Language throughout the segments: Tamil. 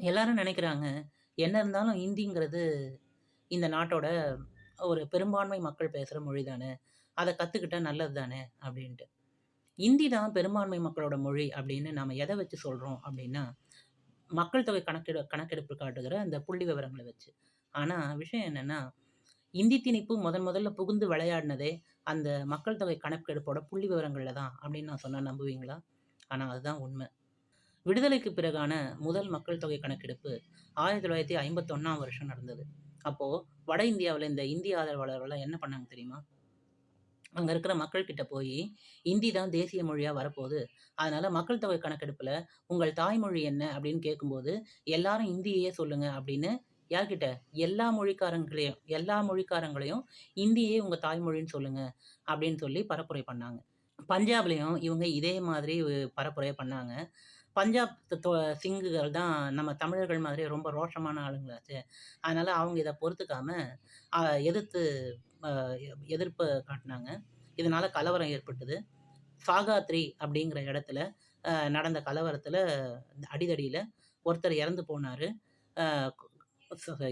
எல்லாரும் நினைக்கிறாங்க, என்ன இருந்தாலும் இந்திங்கிறது இந்த நாட்டோட ஒரு பெரும்பான்மை மக்கள் பேசுகிற மொழி தானே! அதை கற்றுக்கிட்டா நல்லது தானே! அப்படின்ட்டு இந்தி தான் பெரும்பான்மை மக்களோட மொழி அப்படின்னு நாம் எதை வச்சு சொல்கிறோம் அப்படின்னா மக்கள் தொகை கணக்கெடு கணக்கெடுப்பு காட்டுகிற அந்த புள்ளி விவரங்களை வச்சு. ஆனால் விஷயம் என்னென்னா இந்தி திணிப்பு முதன் முதல்ல புகுந்து விளையாடினதே அந்த மக்கள் தொகை கணக்கெடுப்போட புள்ளி விவரங்களில் தான் அப்படின்னு நான் சொன்னால் நம்புவீங்களா? ஆனால் அதுதான் உண்மை விடுதலைக்கு பிறகான முதல் மக்கள் தொகை கணக்கெடுப்பு 1951ஆம் வருஷம் நடந்தது. அப்போ வட இந்தியாவுல இந்த இந்திய ஆதரவாளர்கள்லாம் என்ன பண்ணாங்க தெரியுமா? அங்க இருக்கிற மக்கள் கிட்ட போய் "இந்தி தான் தேசிய மொழியா வரப்போகுது அதனால மக்கள் தொகை கணக்கெடுப்புல உங்கள் தாய்மொழி என்ன?" அப்படின்னு கேட்கும்போது, "எல்லாரும் இந்தியையே சொல்லுங்க." அப்படின்னு யார்கிட்ட? எல்லா மொழிக்காரங்களையும் எல்லா மொழிக்காரங்களையும் "இந்தியே உங்க தாய்மொழின்னு சொல்லுங்க." அப்படின்னு சொல்லி பரப்புரை பண்ணாங்க. பஞ்சாப்லயும் இவங்க இதே மாதிரி பரப்புரை பண்ணாங்க. பஞ்சாப் சிங்குகள் தான் நம்ம தமிழர்கள் மாதிரி ரொம்ப ரோஷமான ஆளுங்களாச்சு அதனால் அவங்க இதை பொறுத்துக்காம எதிர்த்து எதிர்ப்பு காட்டினாங்க இதனால் கலவரம் ஏற்பட்டது. சாகாத்ரி அப்படிங்கிற இடத்துல நடந்த கலவரத்தில் அடிதடியில் ஒருத்தர் இறந்து போனார்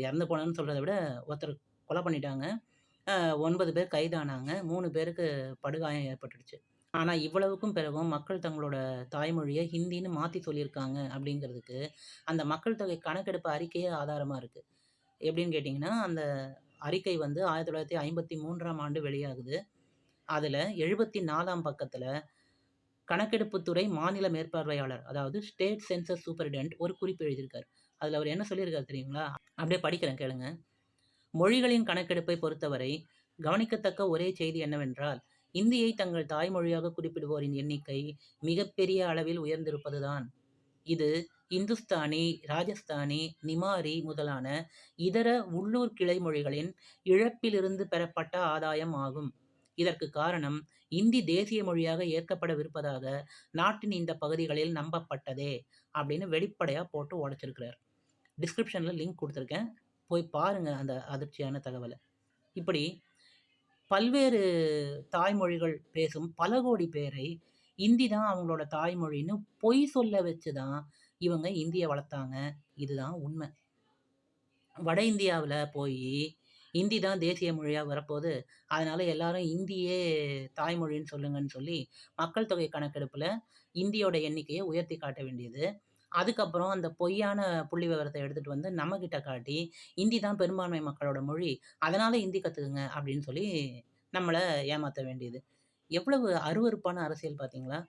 இறந்து போனான்னு சொல்கிறத விட ஒருத்தர் கொலை பண்ணிட்டாங்க. ஒன்பது பேர் கைதானாங்க. மூணு பேருக்கு படுகாயம் ஏற்பட்டுடுச்சு. ஆனால் இவ்வளவுக்கும் பிறகும் மக்கள் தங்களோட தாய்மொழியை ஹிந்தின்னு மாற்றி சொல்லியிருக்காங்க அப்படிங்கிறதுக்கு, அந்த மக்கள் தொகை கணக்கெடுப்பு அறிக்கையே ஆதாரமாக இருக்குது எப்படின்னு கேட்டிங்கன்னா அந்த அறிக்கை வந்து 1953ஆம் ஆண்டு வெளியாகுது. அதில் எழுபத்தி நாலாம் பக்கத்தில் கணக்கெடுப்புத்துறை மாநில மேற்பார்வையாளர், அதாவது ஸ்டேட் சென்சஸ் சூப்பரிடென்ட் ஒரு குறிப்பு எழுதியிருக்கார் அதில் அவர் என்ன சொல்லியிருக்காரு தெரியுங்களா? அப்படியே படிக்கிறேன் கேளுங்க. மொழிகளின் கணக்கெடுப்பை பொறுத்தவரை கவனிக்கத்தக்க ஒரே செய்தி என்னவென்றால், இந்தியை தங்கள் தாய்மொழியாக குறிப்பிடுவோரின் எண்ணிக்கை மிகப்பெரிய அளவில் உயர்ந்திருப்பது தான். இது இந்துஸ்தானி, ராஜஸ்தானி, நிமாரி முதலான இதர உள்ளூர் கிளை மொழிகளின் இழப்பிலிருந்து பெறப்பட்ட ஆதாயம் ஆகும். இதற்கு காரணம் இந்தி தேசிய மொழியாக ஏற்கப்படவிருப்பதாக நாட்டின் இந்த பகுதிகளில் நம்பப்பட்டதே அப்படின்னு வெளிப்படையா போட்டு உடைச்சிருக்கிறார். டிஸ்கிரிப்ஷன்ல லிங்க் கொடுத்துருக்கேன் போய் பாருங்க அந்த அதிர்ச்சியான தகவலை இப்படி பல்வேறு தாய்மொழிகள் பேசும் பல கோடி பேரை இந்தி தான் அவங்களோட தாய்மொழின்னு பொய் சொல்ல வச்சு தான் இவங்க இந்தியை வளர்த்தாங்க. இதுதான் உண்மை வட இந்தியாவில் போய் இந்தி தான் தேசிய மொழியாக வரப்போது. அதனால் எல்லாரும் இந்தியே தாய்மொழின்னு சொல்லுங்கன்னு சொல்லி மக்கள் தொகை கணக்கெடுப்பில் இந்தியோட எண்ணிக்கையை உயர்த்தி காட்ட வேண்டியது. அதுக்கப்புறம் அந்த பொய்யான புள்ளி விவரத்தை எடுத்துகிட்டு வந்து நம்மக்கிட்ட காட்டி, "இந்தி தான் பெரும்பான்மை மக்களோட மொழி. அதனால் இந்தி கற்றுக்குங்க அப்படின்னு சொல்லி நம்மளை ஏமாற்ற வேண்டியது. எவ்வளவு அருவருப்பான அரசியல் பார்த்தீங்களா?